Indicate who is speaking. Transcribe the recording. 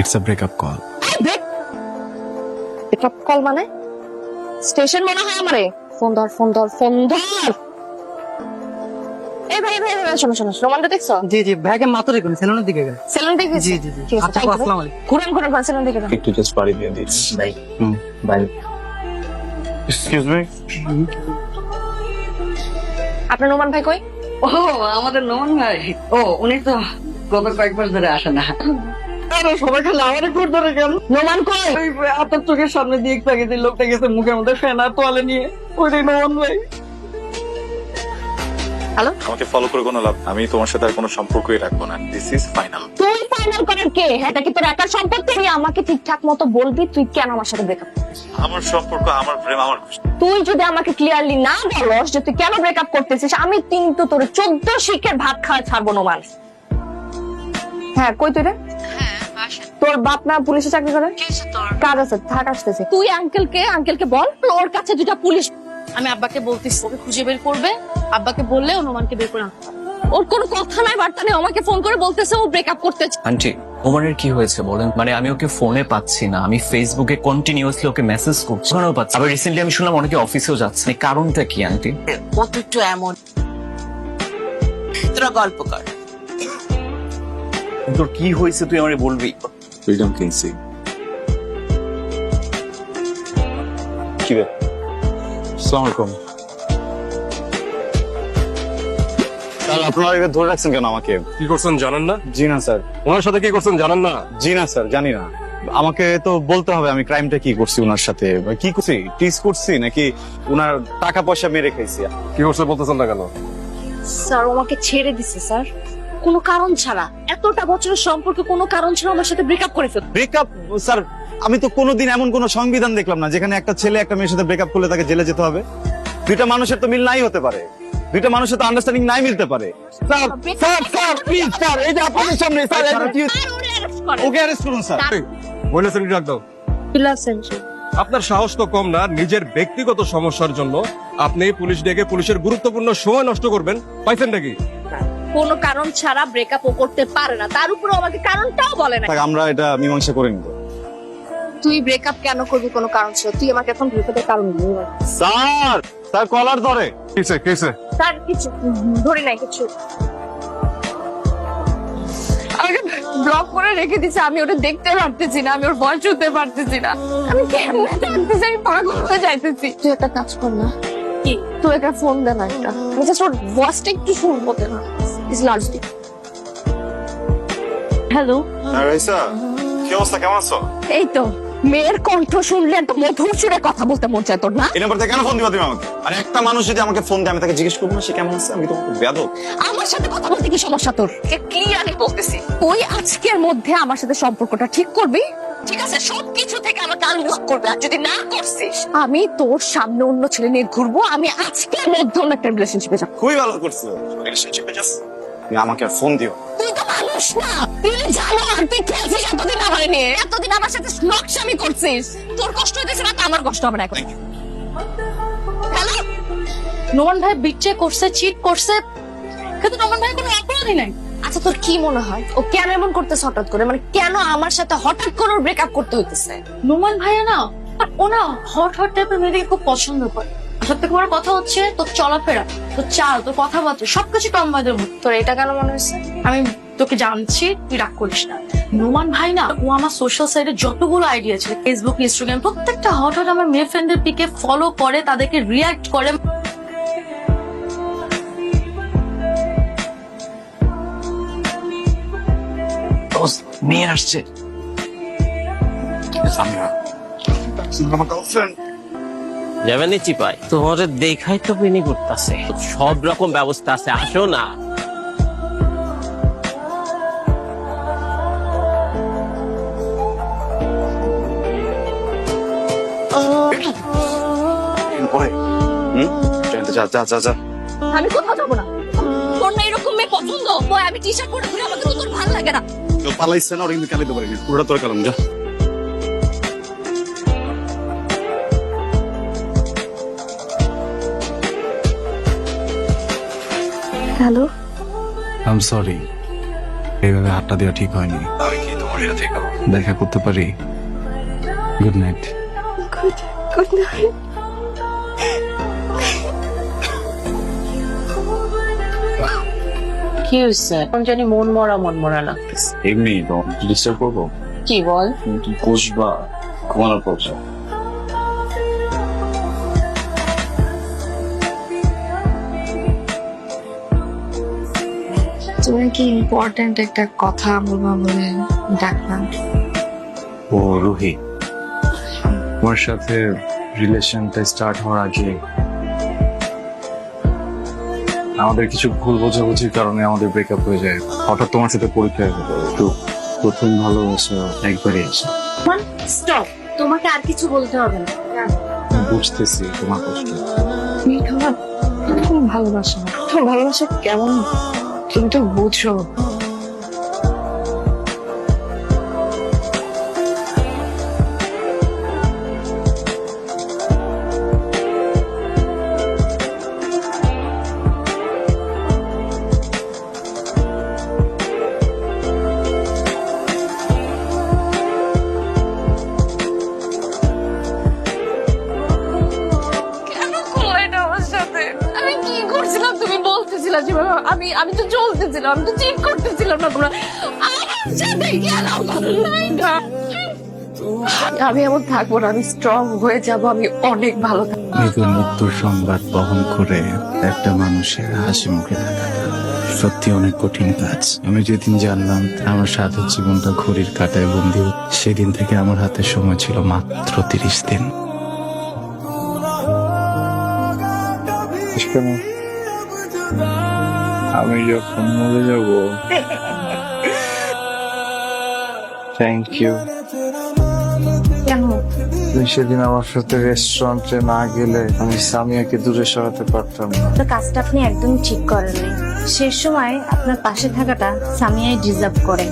Speaker 1: It's a breakup call
Speaker 2: pickup call মানে? Station মনে হয় আমারে। ফোন ধর ফোন ধর ফোন ধর। এই ভাই ভাই ভাই শোনো শোনো রোমানটা দেখছ?
Speaker 3: জি জি ব্যাগে মাত্র রেখুন সেলুনের দিকে গেলেন।
Speaker 2: সেলুন দেখেছি
Speaker 3: জি জি জি। আচ্ছা
Speaker 2: thank you,
Speaker 3: আসসালামু
Speaker 2: ভাই।
Speaker 3: আলাইকুম।
Speaker 2: ঘুরেন ঘুরেন ঘুরেন সেলুন যান।
Speaker 1: একটু জাস্ট বাড়ি দিয়ে দিস।
Speaker 2: বাই
Speaker 1: বাই এক্সকিউজ মি
Speaker 2: আপনার নোমান ভাই কই?
Speaker 3: ও আমাদের নমন ভাই। ও উনি তো গত কয়েক মাস ধরে আসে না। আরে সবাই খালি আমার ঘুর ধরে গেল
Speaker 2: নোমান কই?
Speaker 3: আপনার চোখের সামনে দিয়ে একটু আগে যে লোকটা গেছে মুখের মধ্যে ফেনা তোয়ালে নিয়ে। ওইটাই নমন ভাই।
Speaker 4: আমাকে ফলো করে কোনো লাভ আমি তোমার সাথে আর কোনো সম্পর্কই রাখব না। দিস ইজ ফাইনাল
Speaker 2: তুই ফাইনাল করার কে? হ্যাঁ এটা কি তোর একার সম্পত্তি তুই আমাকে ঠিকঠাক মতো বলবি তুই কেন আমার সাথে ব্রেকআপ
Speaker 4: আমার সম্পর্ক আমার প্রেম আমার খুশি।
Speaker 2: তুই যদি আমাকে ক্লিয়ারলি না বলস যে তুই কেন ব্রেকআপ করতেছিস আমি কিন্তু তোর চোদ্দ শিখের ভাত খাওয়া ছাড়বো নোমান। হ্যাঁ কই তুই রে? তোর বাপ না পুলিশে চাকরি করে? কাজ আছে থাক আসতেছে। তুই আঙ্কেলকে আঙ্কেলকে বল ওর কাছে দুটা পুলিশ
Speaker 5: আমি আব্বাকে বলতেছি ওকে খুঁজে বের করবে। আব্বাকে বললে অনুমানকে বের করে আনতে
Speaker 2: ওর কোনো কথা নাই বার্তা নেই আমাকে ফোন করে বলতেছে ও ব্রেকআপ করতে
Speaker 6: আন্টি ওমানের কি হয়েছে বলেন? মানে আমি ওকে ফোনে পাচ্ছি না আমি ফেসবুকে কন্টিনিউয়াসলি ওকে মেসেজ করছি। ওখানেও পাচ্ছি আবার রিসেন্টলি আমি শুনলাম অনেকে অফিসেও যাচ্ছে। কারণটা কি আন্টি?
Speaker 7: কত একটু এমন? তোরা গল্প কর।
Speaker 6: তোর কি হয়েছে তুই আমারে বলবি?
Speaker 4: ফ্রিডম কিনছি
Speaker 6: কি বে?
Speaker 4: আসসালামু আলাইকুম। স্যার আপনারা ধরে রাখছেন কেন আমাকে?
Speaker 8: কি করছেন জানেন না?
Speaker 4: জি না স্যার।
Speaker 8: ওনার সাথে কি করছেন জানেন না?
Speaker 4: জি না স্যার জানি না। আমাকে তো বলতে হবে আমি ক্রাইমটা কি করছি ওনার সাথে? কি করছি? টিস করছি নাকি ওনার টাকা পয়সা মেরে খাইছি?
Speaker 8: কি করছে বলতেছেন না কেন?
Speaker 5: স্যার আমাকে ছেড়ে দিছে স্যার। কোনো কারণ ছাড়া এতটা বছরের সম্পর্কে কোনো কারণ ছাড়া আমার সাথে ব্রেকআপ করে ফেল
Speaker 4: ব্রেকআপ স্যার আমি তো কোনোদিন এমন কোন সংবিধান দেখলাম না যেখানে একটা ছেলে একটা মেয়ের সাথে ব্রেকআপ করলে তাকে জেলে যেতে হবে। দুইটা মানুষের তো মিল নাই হতে পারে। দুইটা মানুষের তো আন্ডারস্ট্যান্ডিং নাই মিলতে পারে। Sir sir sir please sir এই যে আপনাদের সামনে স্যার ওকে অ্যারেস্ট করুন স্যার।
Speaker 8: মহিলা সেক্রেটারি ডাক দাও। আপনার সাহস তো কম না নিজের ব্যক্তিগত সমস্যার জন্য আপনি পুলিশ ডেকে পুলিশের গুরুত্বপূর্ণ সময় নষ্ট করবেন। পাইছেন নাকি
Speaker 5: কোনো কারণ ছাড়া ব্রেকআপ ও করতে পারে না। তার উপরে আমাকে কারণটাও বলে না
Speaker 4: আমরা এটা মীমাংসা করে নিব।
Speaker 2: তুই ব্রেকআপ কেন করবি কোনো কারণ ছিল তুই আমাকে এখন ব্রেকআপের কারণ দিবি।
Speaker 4: স্যার স্যার কলার ধরে।
Speaker 8: কিসে কিসে?
Speaker 2: তার কিছু ধরি নাই কিছু। আমাকে ব্লক করে রেখে দিছে আমি ওটা দেখতে পারতেছি না আমি ওর ভয় শুনতে পারতেছি না। আমি কেমনে জানতেছি আমি পাগল হয়ে যাইতেছি। তুই একটা কাজ কর না। তুই একটা ফোন দে না একটা। আমি জাস্ট ওর ভয়েসটা একটু শুনব ইজ হ্যালো
Speaker 4: রাইসা কি অবস্থা? কেমন আছো?
Speaker 2: এই তো মেয়ের কণ্ঠ শুনলে তো মধুর সুরে কথা বলতে মন চায় তোর না?
Speaker 4: এই নাম্বার থেকে কেন ফোন দিবা তুমি আমাকে? আর একটা মানুষ যদি আমাকে ফোন দেয় আমি তাকে জিজ্ঞেস করব না সে কেমন আছে? আমি তো বেদক
Speaker 2: আমার সাথে কথা বলতে কি সমস্যা তোর? ক্লিয়ারলি বলতেছি? তুই আজকের মধ্যে আমার সাথে সম্পর্কটা ঠিক করবি? ঠিক আছে সবকিছু থেকে আমাকে আনলক করবে আর যদি না করছিস আমি তোর সামনে অন্য ছেলে নিয়ে ঘুরবো আমি আজকের মধ্যে অন্য একটা রিলেশনশিপে যাব।
Speaker 4: খুবই ভালো করছ। রিলেশনশিপে যাস তুমি আমাকে ফোন দিও।
Speaker 2: তুই তো মানুষ না তুই জানো আর তুই খেলছিস এতদিন আমার নিয়ে এতদিন আমার সাথে নকশামি করছিস। তোর কষ্ট হইতেছে না তো আমার কষ্ট হবে না এখন। হ্যালো
Speaker 5: নোমান ভাই বিচ্ছে করছে চিট করছে কিন্তু নোমান ভাই কোনো অপরাধী নাই।
Speaker 2: আচ্ছা তোর কি মনে হয়? ও কেন এমন করতেছে হঠাৎ করে? মানে কেন আমার সাথে হঠাৎ করে ব্রেকআপ করতে হইতেছে?
Speaker 5: নোমান ভাইয়া না আর ও না হট হট টাইপের মেয়েদেরকে খুব পছন্দ করে। সব থেকে বড় কথা হচ্ছে তোর চলাফেরা তোর চাল তোর কথাবার্তা সবকিছু টম্বাদের মধ্যে।
Speaker 2: তোর এটা কেন মনে হচ্ছে
Speaker 5: আমি তোকে জানছি তুই রাগ করিস না। নোমান ভাই না ও আমার সোশ্যাল সাইটে যতগুলো আইডিয়া ছিল ফেসবুক ইনস্টাগ্রাম প্রত্যেকটা হট হট আমার মেয়ে ফ্রেন্ডের পিকে ফলো করে তাদেরকে রিয়াক্ট করে।
Speaker 6: মেয়ে আসছে।
Speaker 9: যাবেন চিপাই তোমাদের দেখাই তো বিনি করতেছে। সব রকম ব্যবস্থা আছে আসো না।
Speaker 4: যা যা যা যা
Speaker 2: আমি কোথাও যাব না। তোর না এরকম মেয়ে পছন্দ? বয় আমি টি শার্ট পরে ঘুরে আমাকে তো তোর ভালো লাগে না।
Speaker 4: কেউ পালাইছে না ওরা কিন্তু কালিতে পারিনি পুরোটা তোর কালাম যা।
Speaker 2: হ্যালো।
Speaker 1: আই এম সরি এইভাবে হাতটা দেওয়া ঠিক হয়নি।
Speaker 4: আমি কি তোমার
Speaker 1: দেখা করতে পারি? গুড নাইট
Speaker 10: গুড নাইট
Speaker 11: কি হয়েছে এখন জানি মন মরা মন মরা লাগতেছে
Speaker 1: এমনি ডিস্টার্ব করব?
Speaker 11: কি বল?
Speaker 1: কি কষবা ঘুমানোর
Speaker 10: তুমি কি ইম্পর্টেন্ট একটা কথা বলবা বলে ডাকলাম?
Speaker 1: ও রুহি। তোমার সাথে রিলেশনটা স্টার্ট হওয়ার আগে আমাদের কিছু ভুল বোঝাবুঝির কারণে আমাদের ব্রেকআপ হয়ে যায়। হঠাৎ তোমার সাথে পরীক্ষা হয়ে গেল তো প্রথম ভালোবাসা একবারই আছে
Speaker 11: স্টপ তোমাকে আর কিছু বলতে হবে না।
Speaker 1: বুঝতেছি তোমার কষ্ট।
Speaker 10: ভালোবাসা। তোমার ভালোবাসা কেমন? তুমি তো বুঝো। আমি আমি তো চলতেছিলাম আমি তো চিট করতেছিলাম না তোমরা। আমার সাথে কেন আমি এমন থাকব না আমি স্ট্রং হয়ে যাব আমি অনেক ভালো থাকব।
Speaker 1: মৃত্যুর সংবাদ বহন করে একটা মানুষের হাসি মুখে থাকাটা সত্যি অনেক কঠিন কাজ। আমি যেদিন জানলাম আমার সাথে জীবনটা ঘড়ির কাটায় বন্দি সেদিন থেকে আমার হাতে সময় ছিল মাত্র তিরিশ দিন। আমি যখন মরে যাব। থ্যাংক ইউ
Speaker 10: কেন
Speaker 1: তুমি সেদিন আমার সাথে রেস্টুরেন্টে না গেলে আমি সামিয়াকে দূরে সরাতে পারতাম না।
Speaker 7: তো কাজটা আপনি একদম ঠিক করেননি। সে সময় আপনার পাশে থাকাটা সামিয়াই ডিজার্ভ করে।